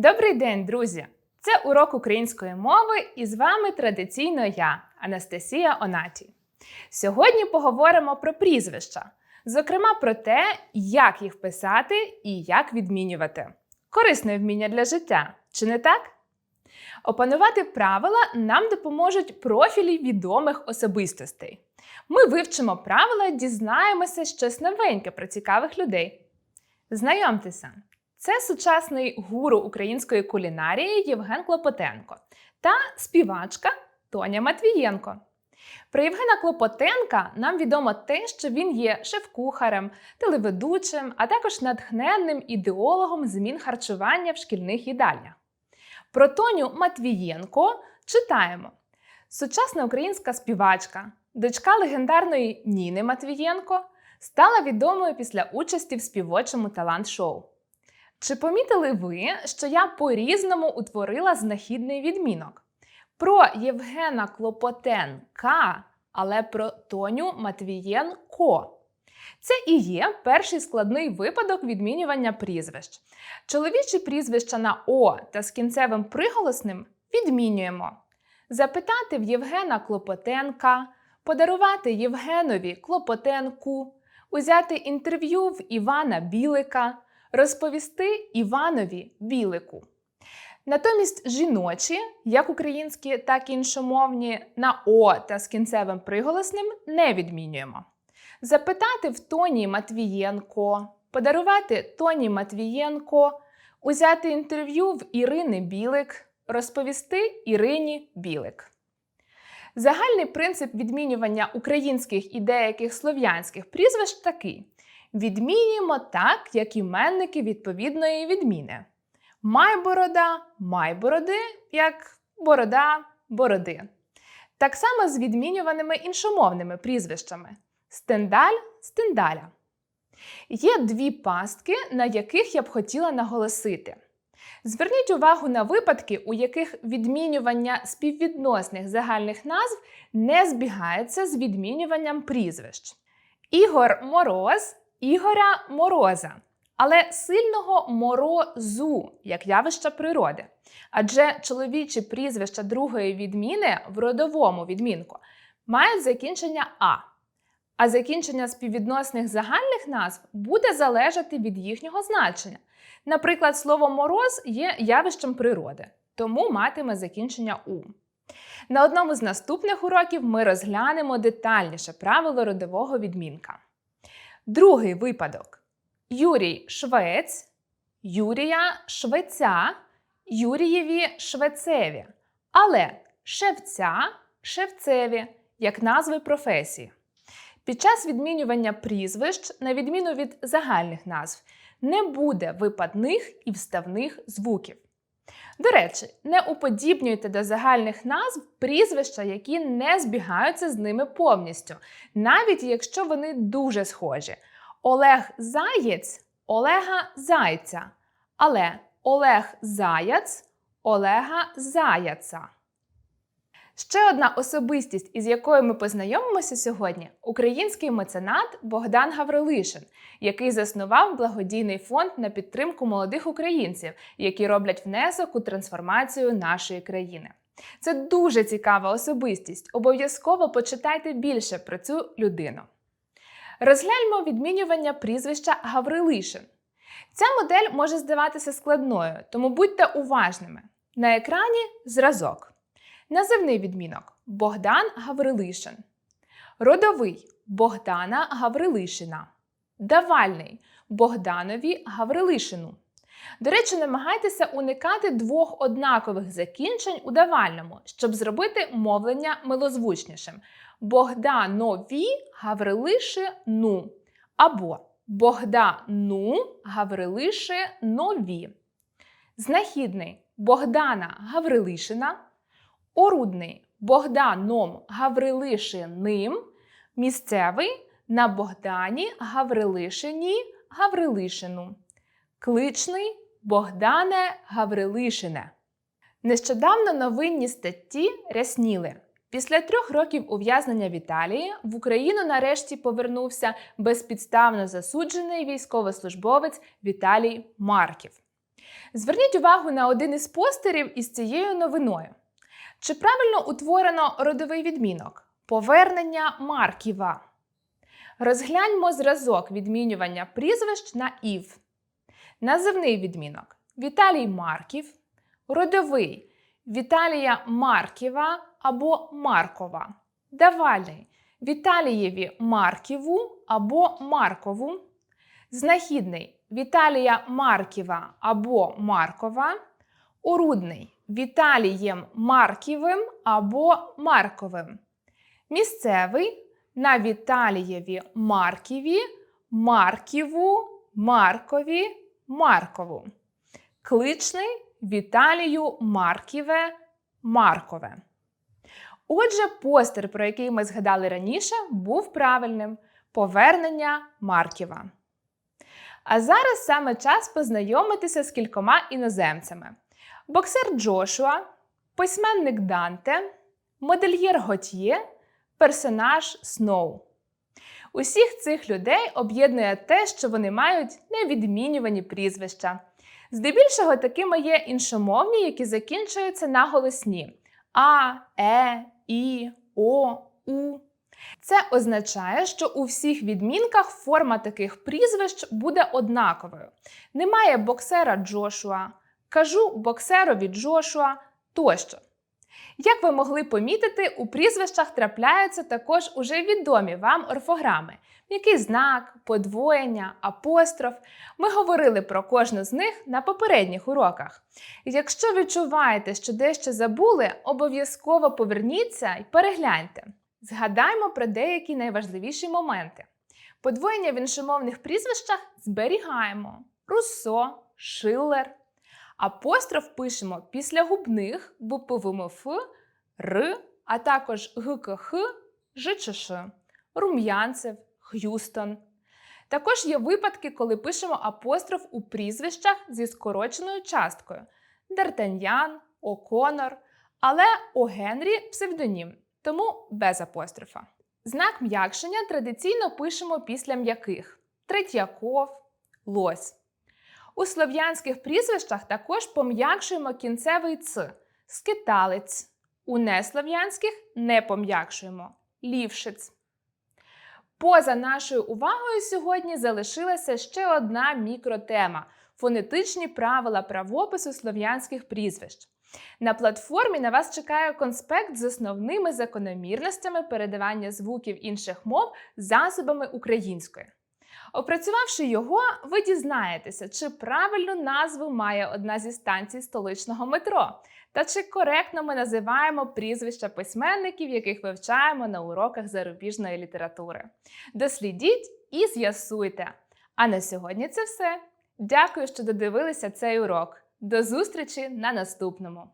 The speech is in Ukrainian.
Добрий день, друзі! Це урок української мови, і з вами традиційно я, Анастасія Онаті. Сьогодні поговоримо про прізвища, зокрема про те, як їх писати і як відмінювати. Корисне вміння для життя, чи не так? Опанувати правила нам допоможуть профілі відомих особистостей. Ми вивчимо правила, дізнаємося щось новеньке про цікавих людей. Знайомтеся, це сучасний гуру української кулінарії Євген Клопотенко та співачка Тоня Матвієнко. Про Євгена Клопотенка нам відомо те, що він є шеф-кухарем, телеведучим, а також натхненним ідеологом змін харчування в шкільних їдальнях. Про Тоню Матвієнко читаємо: сучасна українська співачка, дочка легендарної Ніни Матвієнко, стала відомою після участі в співочому талант-шоу. Чи помітили ви, що я по-різному утворила знахідний відмінок? Про Євгена Клопотенка, але про Тоню Матвієнко. Це і є перший складний випадок відмінювання прізвищ. Чоловічі прізвища на О та з кінцевим приголосним відмінюємо. Запитати в Євгена Клопотенка, подарувати Євгенові Клопотенку, узяти інтерв'ю в Івана Білика, розповісти Іванові Білику. Натомість жіночі, як українські, так і іншомовні, на О та з кінцевим приголосним не відмінюємо. Запитати в Тоні Матвієнко, подарувати Тоні Матвієнко, узяти інтерв'ю в Ірини Білик, розповісти Ірині Білик. Загальний принцип відмінювання українських і деяких слов'янських прізвищ такий: відмінюємо так, як іменники відповідної відміни. Майборода майбороди, як борода бороди. Так само з відмінюваними іншомовними прізвищами стендаль стендаля. Є дві пастки, на яких я б хотіла наголосити. Зверніть увагу на випадки, у яких відмінювання співвідносних загальних назв не збігається з відмінюванням прізвищ. Ігор Мороз, Ігоря Мороза, але сильного морозу як явища природи. Адже чоловічі прізвища другої відміни в родовому відмінку мають закінчення А. А закінчення співвідносних загальних назв буде залежати від їхнього значення. Наприклад, слово мороз є явищем природи, тому матиме закінчення У. На одному з наступних уроків ми розглянемо детальніше правило родового відмінка. Другий випадок: Юрій Швець, Юрія Швеця, Юрієві Швецеві, але шевця шевцеві як назви професії. Під час відмінювання прізвищ, на відміну від загальних назв, не буде випадних і вставних звуків. До речі, не уподібнюйте до загальних назв прізвища, які не збігаються з ними повністю, навіть якщо вони дуже схожі. Олег Заєць Олега Зайця. Але Олег Заяц Олега Заяца. Ще одна особистість, із якою ми познайомимося сьогодні український меценат Богдан Гаврилишин, який заснував благодійний фонд на підтримку молодих українців, які роблять внесок у трансформацію нашої країни. Це дуже цікава особистість. Обов'язково почитайте більше про цю людину. Розгляньмо відмінювання прізвища Гаврилишин. Ця модель може здаватися складною, тому будьте уважними. На екрані зразок. Називний відмінок Богдан Гаврилишин. Родовий Богдана Гаврилишина. Давальний Богданові Гаврилишину. До речі, намагайтеся уникати двох однакових закінчень у давальному, щоб зробити мовлення милозвучнішим. Богданові Гаврилишину. Або Богдану Гаврилишинові. Знахідний Богдана Гаврилишина. Орудний Богданом Гаврилишиним, місцевий на Богдані Гаврилишині Гаврилишину, кличний Богдане Гаврилишине. Нещодавно новинні статті рясніли. Після трьох років ув'язнення в Італії в Україну нарешті повернувся безпідставно засуджений військовослужбовець Віталій Марків. Зверніть увагу на один із постерів із цією новиною. Чи правильно утворено родовий відмінок? Повернення Марківа. Розгляньмо зразок відмінювання прізвищ на ів. Називний відмінок Віталій Марків, родовий Віталія Марківа або Маркова. Давальний Віталієві Марківу або Маркову. Знахідний Віталія Марківа або Маркова. Урудний Віталієм Марківим або Марковим. Місцевий на Віталієві Марківі, Марківу, Маркові, Маркову. Кличний Віталію Марківе, Маркове. Отже, постер, про який ми згадали раніше, був правильним повернення Марківа. А зараз саме час познайомитися з кількома іноземцями: боксер Джошуа, письменник Данте, модельєр Готьє, персонаж Сноу. Усіх цих людей об'єднує те, що вони мають невідмінювані прізвища. Здебільшого такими є іншомовні, які закінчуються на голосні А, Е, І, О, У. Це означає, що у всіх відмінках форма таких прізвищ буде однаковою. Немає боксера Джошуа, кажу боксерові Джошуа тощо. Як ви могли помітити, у прізвищах трапляються також уже відомі вам орфограми, який знак, подвоєння, апостроф. Ми говорили про кожну з них на попередніх уроках. Якщо відчуваєте, що дещо забули, обов'язково поверніться і перегляньте. Згадаймо про деякі найважливіші моменти. Подвоєння в іншомовних прізвищах зберігаємо: Руссо, Шиллер. Апостроф пишемо після губних БПВМФ, Р, а також ГКХ, ЖЧШ, Рум'янцев, Х'юстон. Також є випадки, коли пишемо апостроф у прізвищах зі скороченою часткою Д'Артаньян, О'Конор, але О Генрі псевдонім, тому без апострофа. Знак м'якшення традиційно пишемо після м'яких Третьяков, Лось. У слов'янських прізвищах також пом'якшуємо кінцевий ц скиталець. У неслов'янських не пом'якшуємо лівшиць. Поза нашою увагою сьогодні залишилася ще одна мікротема фонетичні правила правопису слов'янських прізвищ. На платформі на вас чекає конспект з основними закономірностями передавання звуків інших мов засобами української. Опрацювавши його, ви дізнаєтеся, чи правильну назву має одна зі станцій столичного метро, та чи коректно ми називаємо прізвища письменників, яких вивчаємо на уроках зарубіжної літератури. Дослідіть і з'ясуйте. А на сьогодні це все. Дякую, що додивилися цей урок. До зустрічі на наступному!